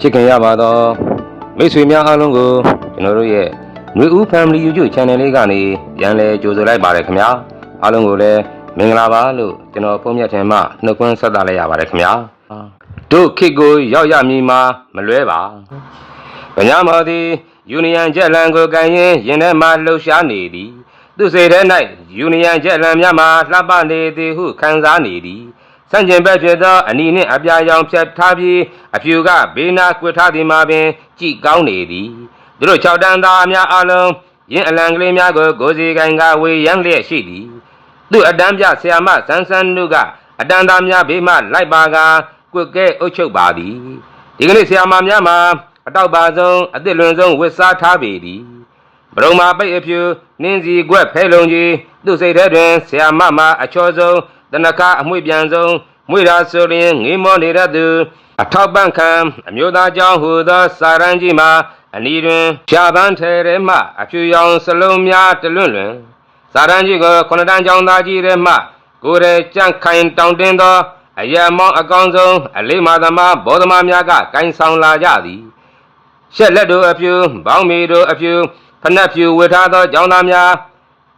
ချစ်ခင်ရပါတော့မိတ်ဆွေများအားလုံးကိုကျွန်တော်တို့ရဲ့ຫນွေဦး Family YouTube Channel လေးကနေပြန်လည်ကြိုဆိုလိုက်ပါတယ်ခင်ဗျာအားလုံးကိုလည်းမင်္ဂလာပါလို့ကျွန်တော်ဖုန်းမြတ်ထင်မှနှုတ်ခွန်းဆက်သလိုက်ရပါတယ်ခင်ဗျာတို့ခေတ်ကိုရောက်ရမည်မှာမလွဲပါဗညာမော်သည်ယူနီယံချက်လန်ကိုကန်ရင်ရင်ထဲမှလှုပ်ရှားနေသည်သူစိတ်ထဲ၌ယူနီယံချက်လန်များမှာလှပနေသည်ဟုခံစားနေသည် ဆန့်ကျင်ဘက်ဖြစ်သောအနီနှင့်အပြာရောင်ဖြတ်ထားပြီးအဖြူကဘေးနာကွထားသည်မှာပင်ကြည်ကောင်းနေသည်သူတို့၆တန်းသားများအလုံးယင်းအလံကလေးများကိုကိုစီကိုင်ကဝေရမ်းလျက်ရှိသည်သူအတန်းပြဆရာမဆန်းဆန်းနုကအတန်းသားများဘေးမှလိုက်ပါကကွက်ကဲအုပ်ချုပ်ပါသည်ဒီကနေ့ဆရာမများမှာအတောက်ပါဆုံးအသစ်လွန်ဆုံးဝစ်စားထားပေသည်ဘရုံမာပိတ်အဖြူနင်းစီကွက်ဖဲလုံကြီးသူ့စိတ်ထဲတွင်ဆရာမမအချောဆုံး တနခအမွေပြန်ဆုံးမွေရာဆိုရင်ငေးမောနေတတ်သူအထောက်ပံ့ခံအမျိုးသားကြောင့်ဟူသောစာရန်ကြီးမှာအနီတွင်ဖြာပန်းထဲထဲမှအဖြူရောင်စလုံးများတလွန့်လွင်စာရန်ကြီးကိုခုနှစ်တန်းကျောင်းသားကြီးထဲမှကိုယ်ရဲကြန့်ခိုင်တောင်တင်းသောအယံမောင်းအကောင်းဆုံးအလေးမာသမားဘောဓမာများကဂိုင်းဆောင်လာကြသည်ရှက်လက်တို့အဖြူဘောင်းမီတို့အဖြူဖနက်ဖြူဝတ်ထားသောကျောင်းသားများ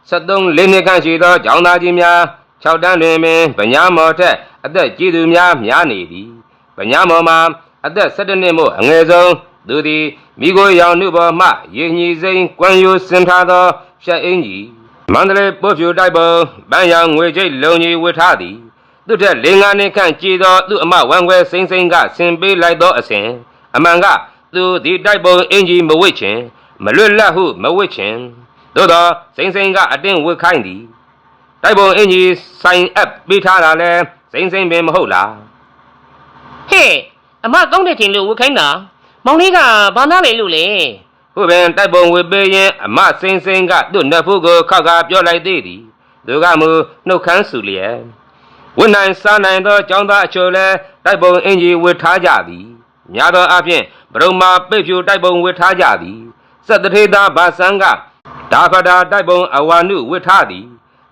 73လေးနှစ်ခန့်ရှိသောကျောင်းသားကြီးများ 6တန်းတွင်ပင်ဗညာမော်ထက်အသက်ကြီးသူများများနေသည်ဗညာမော်မှာအသက်17နှစ်မို့အငယ်ဆုံးသူသည်မိကိုရောင်နှုပေါ်မှရေညှီစိမ်းကွမ်းယိုစင်ထားသောရှက်အင်ကြီးမန္တလေးပုတ်ဖြူတိုက်ပုံဗန်းရောင်ငွေကြိတ်လုံကြီးဝတ်ထားသည်သူထက်၄၅နှစ်ခန့်ကြည်သောသူ့အမဝမ်းခွဲစိမ့်စိမ့်ကဆင်ပေးလိုက်သောအစဉ်အမှန်ကသူဒီတိုက်ပုံအင်ကြီးမဝစ်ခြင်းမလွတ်လပ်ဟုမဝစ်ခြင်းသို့သောစိမ့်စိမ့်ကအတင်းဝစ်ခိုင်းသည် တိုက်ပုံအင်ကြီးဆိုင်အပ်ပေးထားတာလဲစိမ့်စိမ့်ပင်မဟုတ်လားဟဲ့အမကောင်းတဲ့တင်လို့ဝတ်ခိုင်းတာမောင်လေးကဘာနာလေလို့လဲခုပင်တိုက်ပုံဝစ်ပေးရင်အမစိမ့်စိမ့်ကသူ့နှက်ဖူးကိုခောက်ကပြောလိုက်သေးသည်သူကမူနှုတ်ခမ်းဆူလျက်ဝတ်နိုင်စားနိုင်သောចောင်းသားအချို့လဲတိုက်ပုံအင်ကြီးဝစ်ထားကြသည်များသောအားဖြင့်ဘရုံမာပိတ်ဖြူတိုက်ပုံဝစ်ထားကြသည်စက်တထေသားဘာဆန်းကဒါဖတာတိုက်ပုံအဝါနုဝစ်ထားသည်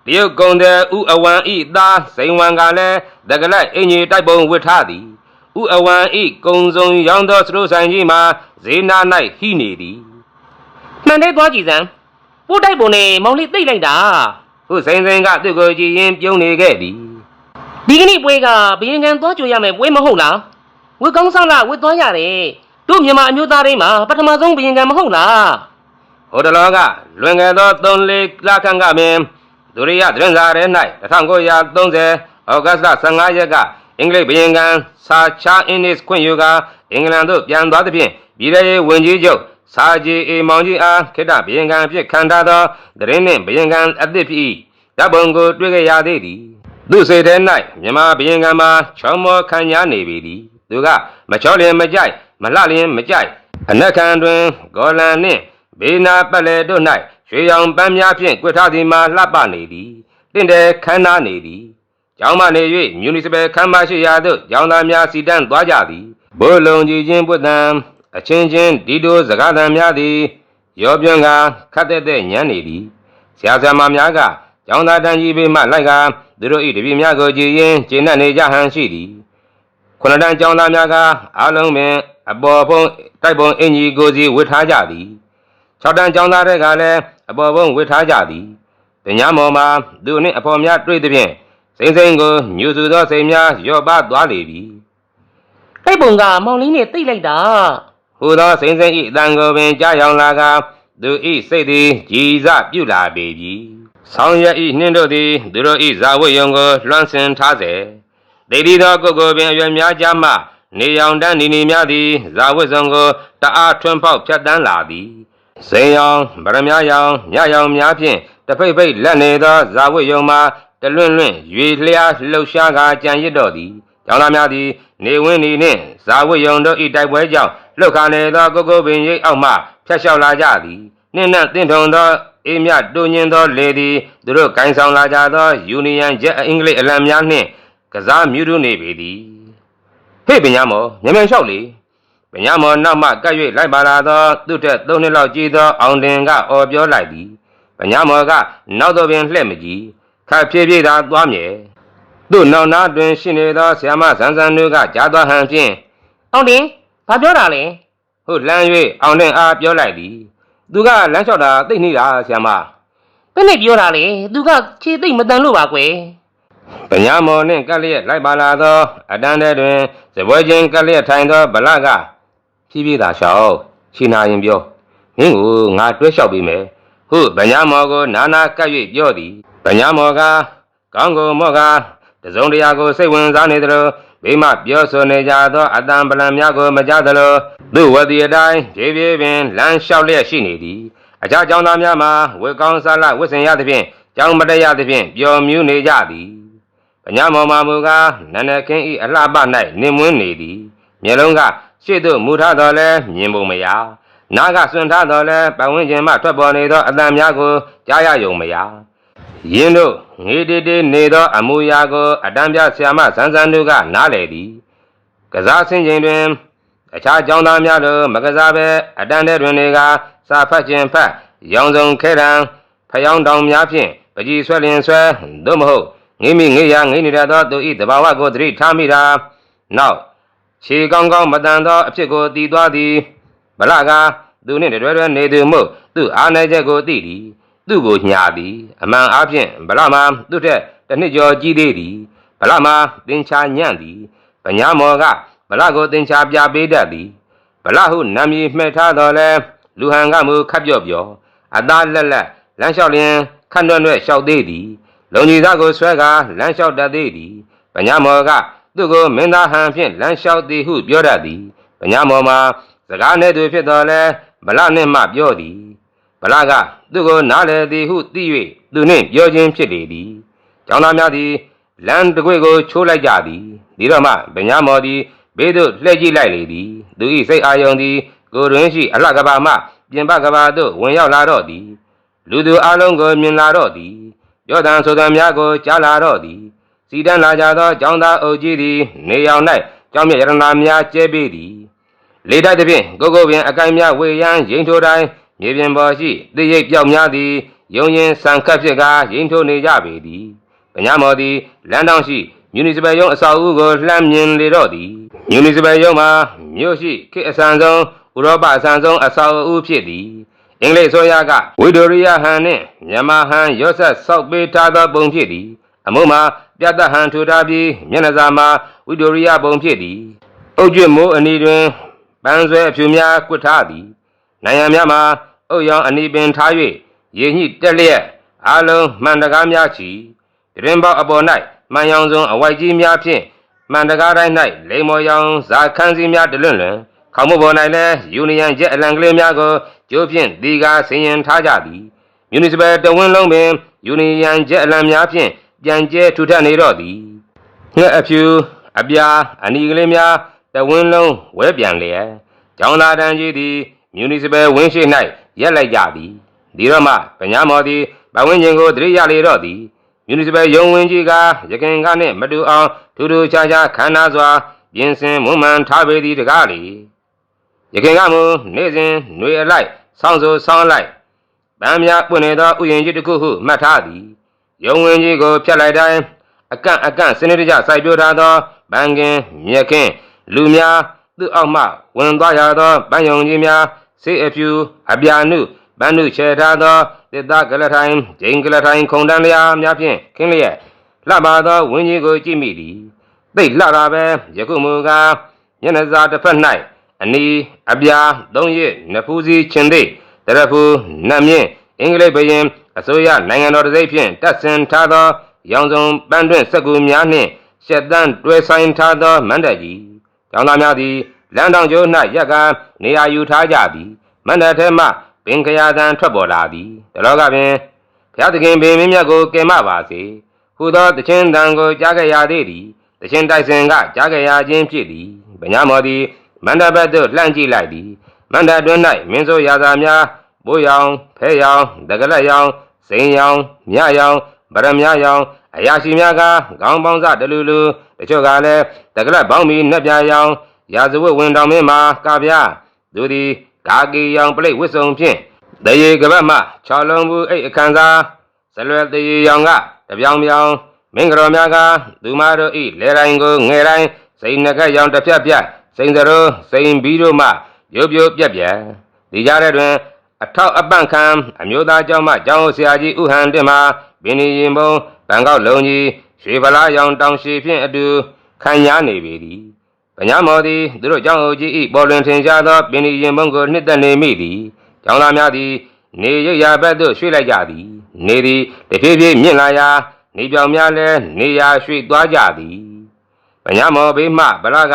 တရုတ်ကုံတဲ့ဥအဝံဤသားစိန်ဝံကလည်းတကလက်အင်ကြီးတိုက်ပုံဝစ်ထားသည်ဥအဝံဤကုံစုံရောင်းသောစရုဆိုင်ကြီးမှာဈေးနာ၌ဟိနေသည်မှန်တယ်သွားကြည့်စမ်းပို့တိုက်ပုံနဲ့မောင်လေးသိမ့်လိုက်တာဟုစိန်စိန်ကသူ့ကိုကြည်ရင်ပြုံးနေခဲ့သည်ဒီကနေ့ပွဲကဘယင်ကန်သွားကြိုရမယ်ပွဲမဟုတ်လားဝတ်ကောင်းဆောင်လားဝတ်သွားရတယ်တို့မြန်မာအမျိုးသားတွေမှာပထမဆုံးဘယင်ကန်မဟုတ်လားဟိုတလောကလွန်ခဲ့သော3လလခန့်ကပင် ဒုရိယသတင်းစာရဲ၌1930ဩဂတ်လ15ရက်ကအင်္ဂလိပ်ဘုရင်ကန်စာချာအင်းနစ်ခွင့်ယူကာအင်္ဂလန်သို့ပြန်သွားသဖြင့်ပြည်ထောင်ရေးဝန်ကြီးချုပ်စာဂျီအေမောင်ကြီးအားခေတ္တဘုရင်ကန်အဖြစ်ခံထားသောသတင်းနှင့်ဘုရင်ကန်အသစ်ဖြစ်၏တပ်ပုံကိုတွေ့ခဲ့ရသေးသည်သူစိတ်ထဲ၌မြမဘုရင်ကန်မှာချောမောခံရနေပေသည်သူကမချောလျင်မကြိုက်မလှလျင်မကြိုက်အနက်ခံတွင်ဂေါ်လန်နှင့်ဘေးနာပတ်လေတို့၌ ရွှေရောင်ပန်းများဖြင့်ကွက်ထားသည်မှာလှပနေသည်တင့်တယ်ခမ်းနားနေသည်ကျောင်းမနေ၍မြူနီစပယ်ခမ်းမရှိရာသို့ကျောင်းသားများစီတန်းသွားကြသည်ဘိုးလုံးကြီးချင်းပွတ်တံအချင်းချင်းဒီတိုစကားသံများသည်ရောပြွန်းကခတ်တဲ့တဲ့ညမ်းနေသည်ဆရာဆရာမများကကျောင်းသားတန်းကြီးဘေးမှလိုက်ကသူတို့၏တပည့်များကိုကြည်ရင်ကျင့်တတ်နေကြဟန်ရှိသည်ခုနတန်းကျောင်းသားများကအားလုံးပင်အပေါ်ဖုံးတိုက်ပုံအင်ကြီးကိုစီဝတ်ထားကြသည် ၆တန်းကျောင်းသားတွေကလည်းအပေါ်ဖုံးဝတ်ထားကြသည်ပညာမော်မှာသူနှင့်အဖော်များတွေ့သည်ဖြင့်စိမ့်စိမ့်ကိုညူစုသောစိတ်များရော့ပါသွားလေပြီတိုက်ပုံကမောင်လေးနဲ့သိမ့်လိုက်တာဟူသောစိမ့်စိမ့်ဤအတန်ကိုပင်ကြားယောင်လာကသူဤစိတ်သည်ကြည်စပြုလာပေပြီဆောင်းရဤနှင်းတို့သည်သူတို့ဤဇာဝတ်ယုံကိုလွှမ်းဆင်ထားစေဒေဒီသောကိုယ်ကိုယ်ပင်အရွယ်များကြမှနေရောင်တန်းနီနီများသည်ဇာဝတ်ဆောင်ကိုတအားထွန်းပေါက်ဖြတ်တန်းလာသည် ဇိမ်ရောင်ဗရမ ्या ရောင်မြရောင်များဖြင့်တဖိတ်ဖိတ်လက်နေသောဇာဝတ်ယုံမှာတလွန့်လွန့်ရွေလျားလှုပ်ရှားကာကြံရစ်တော့သည်ကျောင်းသားများသည်နေဝင်းနီနှင့်ဇာဝတ်ယုံတို့ဤတိုက်ပွဲကြောင့်လှုပ်ခါနေသောကိုယ်ကိုယ်ပင်ရိပ်အောက်မှဖြတ်လျှောက်လာကြသည်နှင့်နှံ့တင့်ထုံသောအေးမြတူညင်သောလေသည်သူတို့ဂိုင်းဆောင်လာကြသောယူနီယံဂျက်အင်္ဂလိပ်အလံများနှင့်ကစားမြူးတို့နေပေသည်ဟေ့ပညာမော်မြန်မြန်လျှောက်လေ ပညာမော်နောက်မှကပ်၍လိုက်ပါလာသောသူ့ထက်သုံးနှစ်လောက်ကြီးသောအောင်တင်ကအော်ပြောလိုက်သည်ပညာမော်ကနောက်တော့ပင်လှဲ့မကြည့်ခပ်ဖြည်းဖြည်းသာသွားမြဲသူ့နောက်နားတွင်ရှိနေသောဆ iam မဆန်းဆန်းတို့ကကြားသွားဟန်ဖြင့်အောင်တင်ဘာပြောတာလဲဟုတ်လမ်း၍အောင်တဲ့အားပြောလိုက်သည်သူကလမ်းလျှောက်တာသိနေတာဆရာမဘယ်နဲ့ပြောတာလဲသူကခြေသိမ့်မတန်လို့ပါကွယ်ပညာမော်နှင့်ကက်လျက်လိုက်ပါလာသော အတန်းထဲတွင်စပွဲချင်းကက်လျက်ထိုင်သောဗလက ဖြည်းဖြည်းသာလျှောက်ချီနာရင်ပြောမင်းကိုငါတွဲလျှောက်ပေးမယ်ဟုပညာမော်ကိုနာနာကပ်၍ပြောသည်ပညာမော်ကကောင်းကိုမော့ကတစုံတရာကိုစိတ်ဝင်စားနေသလိုဘေးမှပြောဆိုနေကြသောအတန်ပလံများကိုမကြသလိုသူ့ဝတိအတိုင်းဖြည်းဖြည်းပင်လမ်းလျှောက်လျက်ရှိနေသည်အခြားကျောင်းသားများမှာဝေကောင်းစားလဝတ်ဆင်ရသဖြင့်ကျောင်းမတက်ရသဖြင့်ပျော်မြူးနေကြသည်ပညာမော်မာမူကားနန္ဒခင်းဤအလှပ၌နင်မွန်းနေသည်မျက်လုံးက ရှေ့သို့မူထတော်လဲမြင်ပုံမရနားကစွန့်ထတော်လဲပတ်ဝန်းကျင်မှထွက်ပေါ်နေသောအတန်များကိုကြားရယုံမရယင်းတို့ငေတေတေနေသော အမူအရာကိုအတန်ပြဆရာမဆန်းဆန်းတို့ကနားလေသည်ကစားဆင်းချိန်တွင်အခြားကျောင်းသားများတို့မကစားဘဲအတန်ထဲတွင်တွေကစာဖတ်ခြင်းဖတ်ရောင်စုံခဲတံဖျောင်းတောင်များဖြင့်ပကြီးဆွဲလင်ဆွဲသို့မဟုတ်ငိမိငိယာငိနေတတ်သောသူဤတဘာဝကိုသတိထားမိတာနောက် ခြေကောင်းကောင်းမတန်သောအဖြစ်ကိုတည်သွားသည်ဗလကသူနှင့်တတွဲတွဲနေသူမို့သူအာဏာချက်ကိုသိသည်သူ့ကိုညာသည်အမှန်အားဖြင့်ဗလမှာသူ့ထက်တစ်နှစ်ကျော်ကြီးသေးသည်ဗလမှာသင်္ချာညံ့သည်ပညာမော်ကဗလကိုသင်္ချာပြပေးတတ်သည်ဗလဟုနာမည်မှဲ့ထားတော်လဲလူဟန်ကမူခပ်ပြော့ပြော့အသားလက်လက်လမ်းလျှောက်လျင်ခန့်တွန့်တွဲ့လျှောက်သေးသည်လုံကြီးသားကိုဆွဲကားလမ်းလျှောက်တတ်သေးသည်ပညာမော်က သူ့ကိုမင်းသားဟန်ဖြင့်လမ်းလျှောက်သည်ဟုပြောတတ်သည်ပညာမော်မှာစကားနဲ့သူဖြစ်တော်လဲဗလနှင့်မှပြောသည်ဗလကသူ့ကိုနားလေသည်ဟုသိ၍သူနှင့်ပြောခြင်းဖြစ်လေသည်ကျောင်းသားများသည်လမ်းတစ်ခွေကိုချိုးလိုက်ကြသည်ဒီတော့မှပညာမော်သည်ဘေးသို့လှည့်ကြည့်လိုက်လေသည်သူ၏စိတ်အာယုံသည်ကိုယ်တွင်ရှိအလှကဘာမှပြင်ပကဘာသို့ဝင်ရောက်လာတော့သည်လူသူအလုံးကိုမြင်လာတော့သည်ပြောတန်ဆိုတန်များကိုကြားလာတော့သည် စီတန်းလာကြသောကျောင်းသားအုပ်ကြီးသည်နေရောင်၌ကျောင်းမြတ်ရတနာများကျဲပေးသည်လေတိုက်သဖြင့်ကိုကိုပင်အကိုင်များဝေယံရင်ထိုတိုင်းမြေပြင်ပေါ်ရှိသိရိပ်ပြောက်များသည်ယုံရင်ဆန်ခတ်ဖြစ်ကာရင်ထိုနေကြပေသည်ပညာမော်သည်လမ်းတောင်ရှိမြူနီစပယ်ရုံးအဆောက်အဦကိုလှမ်းမြင်လေတော့သည်မြူနီစပယ်ရုံးမှာမြို့ရှိခေတ်အဆန်ဆုံးဥရောပအဆန်ဆုံးအဆောက်အဦဖြစ်သည်အင်္ဂလိပ်ဆိုရကဝီဒိုရီယာဟန်နှင့်မြန်မာဟန်ရော့ဆက်ဆောက်ပေးထားသောပုံဖြစ်သည်အမှုမှာ ပြတ်သက်ဟန်ထူထားပြီးမျက်နှာစာမှာဝီဒိုရီယာပုံဖြစ်သည်အုတ်ကျွတ်မိုးအနီတွင်ပန်းဆွဲအဖြူများကွတ်ထားသည်နိုင်ငံများမှာအုတ်ရောင်အနီပင်ထား၍ရေညှိတက်လျက်အလုံးမှန်တကားများချီတရင်ပေါက်အပေါ်၌မှန်ရောင်စုံအဝိုက်ကြီးများဖြင့်မှန်တကားတိုင်း၌လိမ္မော်ရောင်ဇာခန်းစည်းများတလွန့်လွန်ခေါင်းမပေါ်၌လည်းယူနီယံချက်အလံကလေးများကိုကျိုးဖြင့်ဒီကာဆင်ရင်ထားကြသည်မြူနီစပယ်တဝင်းလုံးပင်ယူနီယံချက်အလံများဖြင့် ပြန်ကျဲထူထပ်နေတော့သည်ငှက်အဖြူအပြာအနီကလေးများတဝင်းလုံးဝဲပြန်လျက်ကျောင်းသားတန်းကြီးသည်မြူနီစပယ်ဝင်းရှိ၌ရက်လိုက်ကြသည်ဒီတော့မှပညာမော်သည်ပဝင်းကျင်ကိုတရိရလေတော့သည်မြူနီစပယ်ရုံဝင်ကြီးကရခင်ကနှင့်မတူအောင်ထူးထူးခြားခြားခမ်းနားစွာပြင်ဆင်မွမ်းမံထားပေသည်တကားလေရခင်ကမူနေ့စဉ်ຫນွေအလိုက်ဆောင်းဆိုဆောင်းအလိုက်ဗမ်းများပွင့်နေသောဥယျာဉ်ကြီးတစ်ခုဟုမှတ်ထားသည် ယုံဝင်ကြီးကိုဖြတ်လိုက်တိုင်းအကန့်အကန့်စနစ်တကျစိုက်ပျိုးထားသောဗန်ကင်မြက်ခင်းလူများသူ့အောက်မှဝင်သွားရသောဗန်းယုံကြီးများစေအဖြူအပြာနုဗန်းနုချေထားသောတစ်သားကလထိုင်ဂျိန်ကလထိုင်ခုံတန်းလျာများဖြင့်ခင်းလျက်လှပါသောဝင်းကြီးကိုကြည့်မိသည်သိလှတာပဲယခုမူကားမျက်နှာစာတစ်ဖက်၌အနီအပြာသုံးရစ်နဖူးစီချင်းသိတရဖူနတ်မြင့်အင်္ဂလိပ်ဘရင် အစိုးရနိုင်ငံတော်တစိမ့်ဖြင့်တပ်ဆင်ထားသော ရောင်စုံပန်းတွင့်စက်ကူများနှင့်ရှက်တန်းတွဲဆိုင်ထားသောမန္တကြီးကျောင်းသားများသည်လမ်းတောင်ကျိုး၌ရက်ကားနေရာယူထားကြသည်မန္တထဲမှပင်ခရာသံထွက်ပေါ်လာသည်တလောကပင်ဘုရားသခင်ပင်မင်းမြတ်ကိုကယ်မပါစေဟူသောတခြင်းတန်ကိုကြားခဲ့ရသေးသည်တခြင်းတိုက်စင်ကကြားခဲ့ရခြင်းဖြစ်သည်ဗညာမော်သည်မန္တဘက်သို့လှမ်းကြည့်လိုက်သည်မန္တတွင်၌မင်းဆိုရာသာများဘိုးရောင်ဖဲရောင်တကလက်ရောင် စိန်ရောင်မြရောင်ဗရမရောင်အရာရှိများကခေါင်းပေါင်းစတလူလူတချို့ကလည်းတကလက်ပေါင်းပြီးနှက်ပြရောင်ရာဇဝတ်ဝင်တော်မင်းမှာကဗျာသူသည်ဂါကီရောင်ပလိတ်ဝစ်စုံဖြင့်တရေကပတ်မှ6လုံးဘူးအိတ်အခန်းစားဇလွယ်တရေရောင်ကတပြောင်ပြောင်မင်းကတော်များကသူမတို့ဤလေတိုင်းကိုငယ်တိုင်းစိတ်နှကက်ရောင်တစ်ဖြတ်ဖြတ်စစိန်စရိုးစိန်ဘီတို့မှရုပ်ပြိုပြက်ပြက်ဒီကြားထဲတွင် အထောက်အပန့်ခံအမျိုးသားကျောင်းမှကျောင်းဆရာကြီးဥဟန်တင်မှာဘင်းနီရင်ပုံဘန်ကောက်လုံးကြီးရွှေဗလာရောင်တောင်ရှိဖြင့်အတူခံရနေပေသည်ပညာမော်သည်သူတို့ကျောင်းအုပ်ကြီး၏ပေါ်လွင်ထင်ရှားသောဘင်းနီရင်ပုံကိုနှစ်သက်နေမိသည်ကျောင်းသားများသည် နေရရဘက်သို့ရွှေ့လိုက်ကြသည် နေသည်တဖြည်းဖြည်းမြင့်လာရာနေပြောင်များလည်းနေရာရွှေ့သွားကြသည်ပညာမော်ဘေးမှဗလာက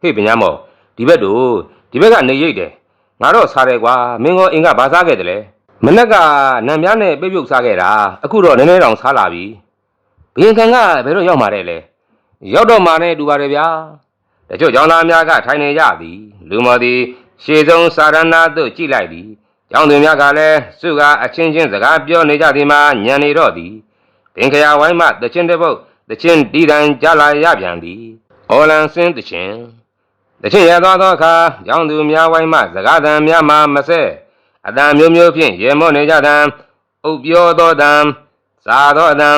ဟေ့ပညာမော်ဒီဘက်တို့ဒီဘက်ကနေရိတ်တယ် ငါတော့စားတယ်ကွာမင်းကအင်ကဘာစားခဲ့တယ်လဲမနက်ကနံပြားနဲ့ပြိတ်ပြုတ်စားခဲ့တာအခုတော့နည်းနည်းတောင်စားလာပြီဘရင်ခံကဘယ်တော့ရောက်มาတဲ့လဲရောက်တော့มาနဲ့တူပါတယ်ဗျာတချို့ကျောင်းသားများကထိုင်နေကြသည်လူမော်သည်ရှေ့ဆုံးစာရဏသို့ကြည့်လိုက်သည်ကျောင်းသူများကလည်းစုကအချင်းချင်းစကားပြောနေကြသည်မှာညံနေတော့သည်တင်ခရာဝိုင်းမှတချင်းတစ်ပုတ်တချင်းတီးတန်ကြလာရပြန်သည်အော်လန်စင်းတချင်း တချင်ရသွားသောအခါရောင်သူများဝိုင်းမှစကားသံများမှမဆဲအတန်မျိုးမျိုးဖြင့်ရေမော့နေကြသံအုပ်ပြောသောတံစားသောတံ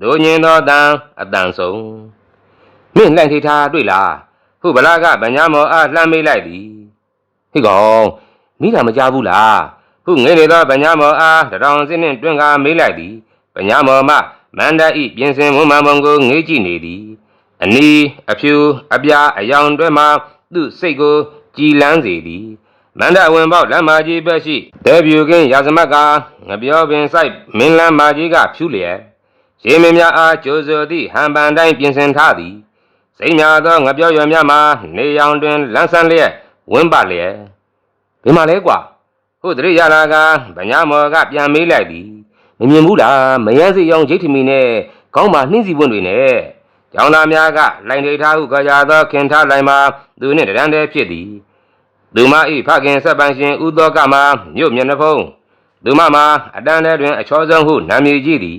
ဒိုညင်သောတံအတန်ဆုံးမင်းလိုက်ထိထားတွေ့လားဟုဗလာကဗညာမောအားလှမ်းမေးလိုက်သည်ဟိကောင်မိတာမကြဘူးလားဟုငေနေသောဗညာမောအားတထောင်စင်းနှင့်တွင်ကားမေးလိုက်သည်ဗညာမောမှမန္တဤပြင်စင်မွမ်းမံပုံကိုငေးကြည့်နေသည်အနီးအဖြူအပြားအယောင်တွဲမှ သူ့စိတ်ကိုကြည်လန်းစေသည်မန္တဝင်ပေါက်လမ်းမကြီးဘက်ရှိဒေဗျူကင်းရာဇမတ်ကငပြောပင်ဆိုင်မင်းလမ်းမကြီးကဖြူလျက်ရေမင်းများအားကြိုးဆိုသည့်ဟန်ပန်တိုင်းပြင်ဆင်ထားသည်စိတ်များသောငပြောရွယ်များမှာနေရောင်တွင်လန်းဆန်းလျက်ဝင်းပါလျက်ဘယ်မှာလဲကွာဟုတ်တရိရလာကဗညာမော်ကပြန်မေးလိုက်သည်မမြင်ဘူးလားမယန်းစိရောင်ဂျိတ်ထမီနဲ့ခေါင်းမှာနှင်းစီပွင့်တွေနဲ့ ကျောင်းသားများကလိုင်ဒေထားဟုကြော်ကြသောခင်ထားလိုင်မှာသူနှင့်တရန်တည်းဖြစ်သည်သူမ၏ဖခင်ဆက်ပန်းရှင်ဥသောကမှာမြို့မျက်နှာဖုံးသူမမှာအတန်းထဲတွင်အချောဆုံးဟုနာမည်ကြီးသည်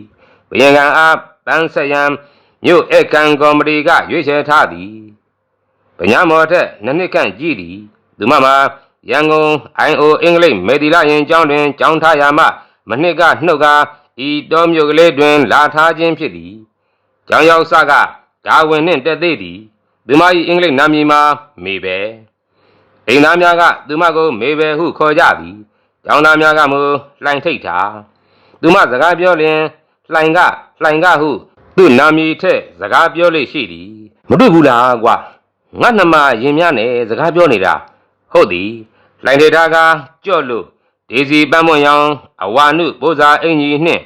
ဘယင်ကံအားပန်းဆက်ရန်မြို့ဧကန်ကော်မတီကရွေးချယ်ထားသည်ပညာမော်ထက်နှစ်နှစ်ခန့်ကြီးသည်သူမမှာရန်ကုန် IO အင်္ဂလိပ်မေဒီလာရင်ကျောင်းတွင်ကျောင်းထားရာမှမနှစ်ကနှုတ်ကားဤတော်မြို့ကလေးတွင် လာထားခြင်းဖြစ်သည်ကျောင်းရောက်စက ဒါဝင်နှင့်တက်သေးသည်သူမ၏အင်္ဂလိပ်နာမည်မှာမေပဲအိမ်သားများကသူမကိုမေပဲဟုခေါ်ကြသည်ကျောင်းသားများကမူလှိုင်ထိတ်တာသူမစကားပြောလျင်လှိုင်ကလှိုင်ကဟုသူ့နာမည်ထက်စကားပြောလေရှိသည်မတွေ့ဘူးလားကွာငါနှမရင်များနဲ့စကားပြောနေတာဟုတ်သည်လှိုင်ထေတာကကြော့လို့ဒေစီပန်းမွန်ရောင်အဝါနုပိုးစာအင်ကြီးနှင့်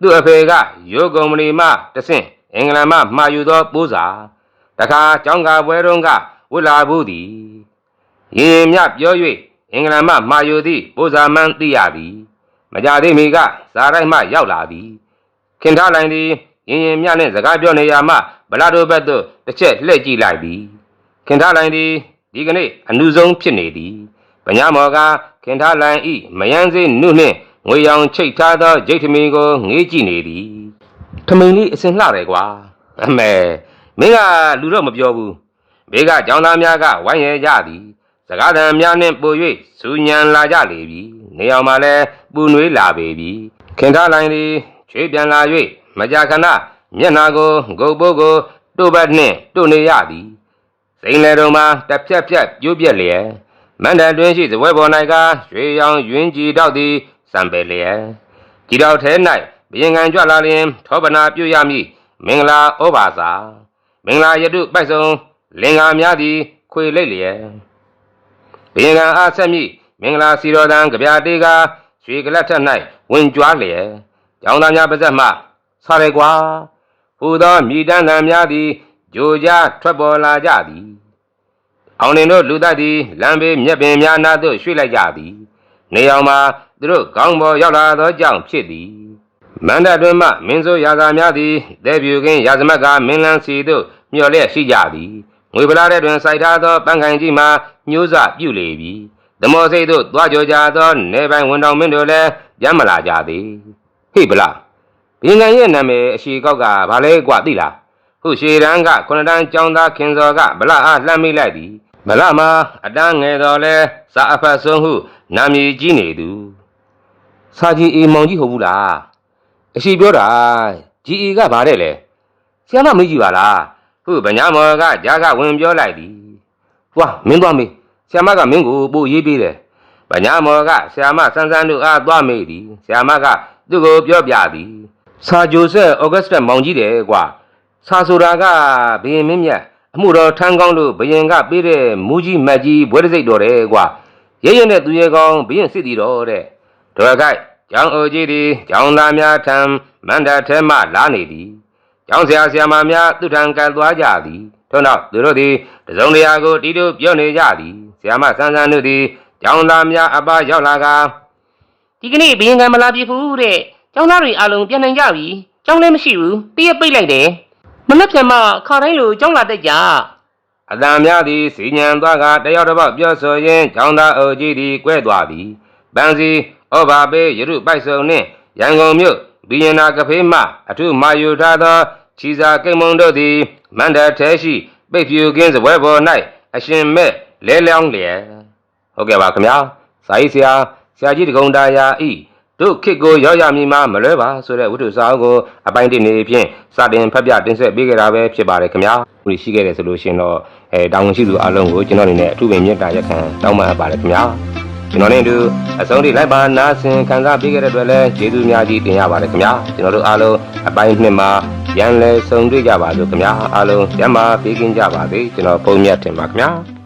သူ့အဖေကရိုးကုံမဏီမှတဆင့် အင်္ဂလန်မှမှာယူသောပိုးစာတခါကျောင်းကာပွဲတုန်းကဝတ်လာဘူးသည်ရင်မြပြော၍အင်္ဂလန်မှမှာယူသည့်ပိုးစာမှန်းသိရသည်မကြသေးမီကဇာရိုက်မှရောက်လာသည်ခင်ထားလိုက်သည်ရင်ရင်မြနှင့်စကားပြောနေရမှဗလာတို့ဘက်သို့တစ်ချက်လှည့်ကြည့်လိုက်သည်ခင်ထားလိုက်သည်ဒီကနေ့အနုဆုံးဖြစ်နေသည်ပညာမော်ကခင်ထားလိုက်ဤမယန်းစေးနုနှင့်ငွေရောင်ချိတ်ထားသောဂျိတ်ထမင်းကိုငေးကြည့်နေသည် ထမိန်လေးအစင်လှတယ်ကွာအမေမင်းကလူတော့မပြောဘူးဘေးကကျောင်းသားများကဝိုင်းရဲကြသည်စကားသံများနှင့်ပို၍စူညံလာကြလေပြီနေအောင်မှလည်းပူနွေးလာပေပြီခင်ထားလိုက်သည်ချွေးပြန်လာ၍မကြာခဏမျက်နာကိုဂုတ်ပိုးကိုတို့ဘက်နှင့်တို့နေရသည်စိန်လေတော်မှာတစ်ဖြက်ဖြက်ပြိုးပြက်လျက်မန္တန်တွင်ရှိဇပွဲပေါ်၌ကရွှေရောင်ယွင်းကြည်တော့သည်စံပယ်လျက်ကြည်တော်ထဲ၌ ဘယင်ခံကြွလာလျင်ထောပနာပြုရမည်မင်္ဂလာဩဘာသာမင်္ဂလာယတုပိုက်ဆုံးလင်္ကာများသည်ခွေလိတ်လျက်ဘယင်ခံအားဆက်မိမင်္ဂလာစီတော်တန်ကြပြတေးကရွှေကလတ်ထက်၌ဝင်ကြွားလျက်ကျောင်းသားများပါဇက်မှဆာရဲကွာဟူသောမြည်တမ်းသံများသည်ကြိုကြားထွက်ပေါ်လာကြသည်အောင်လင်တို့လူသက်သည်လမ်းဘေးမြက်ပင်များနာသို့ရွှေ့လိုက်ကြသည် နေအောင်မှာသူတို့ကောင်းပေါ်ရောက်လာသောကြောင့်ဖြစ်သည် မန္တတွင်မှမင်းစိုးရာဇာများသည်ဒေဗျူကင်းရာဇမတ်ကမင်းလန်းစီသို့မျှော်လျက်ရှိကြသည်ငွေပလာတဲ့တွင်စိုက်ထားသောပန်းခိုင်ကြီးမှာညှိုးစပြုလေပြီဓမောစိတ်သို့သွားကြောကြသောနေပိုင်ဝန်တော်မင်းတို့လည်းပြန်မလာကြသည်ဟိဗလားဘင်ငံရဲ့နာမည်အရှိကောက်ကဘာလဲกว่าသိလားဟုတ်ရှေရန်ကခုနတန်းចောင်းသားခင်စော်ကဗလာအားလှမ်းမိလိုက်သည်ဗလာမှာအတန်းငယ်တော်လဲစာအဖတ်ဆုံးဟုနာမည်ကြီးနေသူစာကြီးအေမောင်ကြီးဟုတ်ဘူးလား အရှိပြောတာဂျီအီကဘာတဲ့လဲဆရာမမေးကြည့်ပါလားဟုတ်ဗညာမော်ကဂျာကဝင်ပြောလိုက်သည်သွားမင်းသွားမေးဆရာမကမင်းကိုပို့ရေးပေးတယ်ဗညာမော်ကဆရာမဆန်းဆန်းတို့အားသွားမေးသည်ဆရာမကသူ့ကိုပြောပြသည်စာဂျိုဆက်ဩဂတ်စတက်မောင်ကြီးတယ်ကွာစာဆိုတာကဘယင်မင်းမြတ်အမှုတော်ထမ်းကောင်းလို့ဘယင်ကပေးတဲ့မူကြီးမတ်ကြီးဘွဲတစိတ်တော်တယ်ကွာရဲရဲနဲ့သူရဲကောင်းဘယင်စစ်တီတော်တဲ့တော်ကိုက် ကျောင်းအိုကြီးသည်ကျောင်းသားများထံမန္တထဲမှလာနေသည်ကျောင်းဆရာဆရာမများသူထံကပ်သွားကြသည်ထို့နောက်သူတို့သည်တစုံတရာကိုတီးတို့ပြောနေကြသည်ဆရာမဆန်းဆန်းတို့သည်ကျောင်းသားများအပရောက်လာကဒီကနေ့ဘယင်ကံမလာပြဘူးတဲ့ကျောင်းသားတွေအားလုံးပြန်နိုင်ကြပြီကျောင်းလည်းမရှိဘူးတရက်ပိတ်လိုက်တယ်မနှက်ပြန်မှခါတိုင်းလိုကျောင်းလာတတ်ကြအတန်များသည်စီညံသွားကတယောက်တစ်ပေါက်ပြောဆိုရင်းကျောင်းသားအုပ်ကြီးသည်ကွဲသွားသည်ပန်းစီ ဩဘာပေးရရုပိုက်စုံနှင့်ရန်ကုန်မြို့ဘီယနာကဖေးမှအထုမာယူထားသောခြီစာကိမ္မုံတို့သည်မန္တထဲရှိပိတ်ဖြူကင်းစပွဲပေါ်၌အရှင်မဲ့လဲလျောင်းလျက်ဟုတ်ကဲ့ပါခင်ဗျာစာရေးဆရာဆရာကြီးတကုံတာယာဤတို့ခစ်ကိုရောက်ရမည်မှာမလွဲပါဆိုတဲ့ဝိတုစာအုပ်ကိုအပိုင်းတစ်နေဖြင့်စတင်ဖတ်ပြတင်ဆက်ပေးကြတာပဲဖြစ်ပါတယ်ခင်ဗျာဒီရှိခဲ့တယ်ဆိုလို့ရှိရင်တော့အဲတောင်းဝန်ရှိသူအားလုံးကိုကျွန်တော်အနေနဲ့အထူးပင်မြတ်တာရက်ခံတောင်းပန်အပ်ပါတယ်ခင်ဗျာ ကျွန်တော်နဲ့အတူအဆုံးထိလိုက်ပါနားဆင်ခံစားပေးခဲ့တဲ့အတွက်လည်းကျေးဇူးများကြီးတင်ရပါတယ်ခင်ဗျာကျွန်တော်တို့အားလုံးအပိုင်းနှစ်မှာရန်လဲဆုံတွေ့ကြပါစို့ခင်ဗျာအားလုံးကျမ်းမာပေးကင်းကြပါစေကျွန်တော်ပုံမြတ်တင်ပါခင်ဗျာ